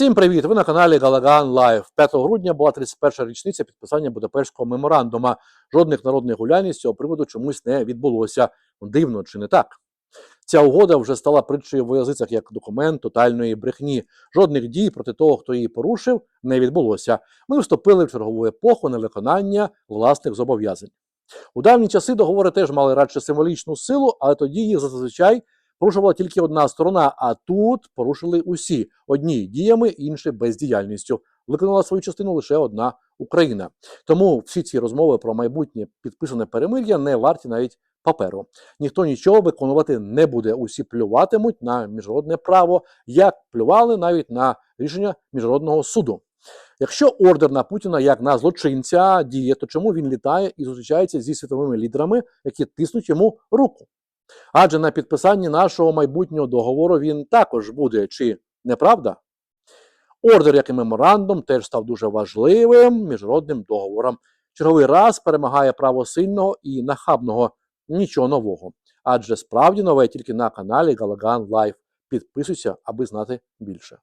Всім привіт! Ви на каналі Галаган Лайв. 5 грудня була 31 річниця підписання Будапештського меморандума. Жодних народних гулянь з цього приводу чомусь не відбулося. Дивно чи не так? Ця угода вже стала притчею в язицях як документ тотальної брехні. Жодних дій проти того, хто її порушив, не відбулося. Ми вступили в чергову епоху невиконання власних зобов'язань. У давні часи договори теж мали радше символічну силу, але тоді їх зазвичай порушувала тільки одна сторона, а тут порушили усі одні діями, інші бездіяльністю. Виконала свою частину лише одна Україна. Тому всі ці розмови про майбутнє підписане перемир'я не варті навіть паперу. Ніхто нічого виконувати не буде. Усі плюватимуть на міжнародне право, як плювали навіть на рішення міжнародного суду. Якщо ордер на Путіна як на злочинця діє, то чому він літає і зустрічається зі світовими лідерами, які тиснуть йому руку? Адже на підписанні нашого майбутнього договору він також буде, чи не правда? Ордер, як і меморандум, теж став дуже важливим міжнародним договором. Черговий раз перемагає право сильного і нахабного. Нічого нового. Адже справді нове тільки на каналі Галаган Лайф. Підписуйся, аби знати більше.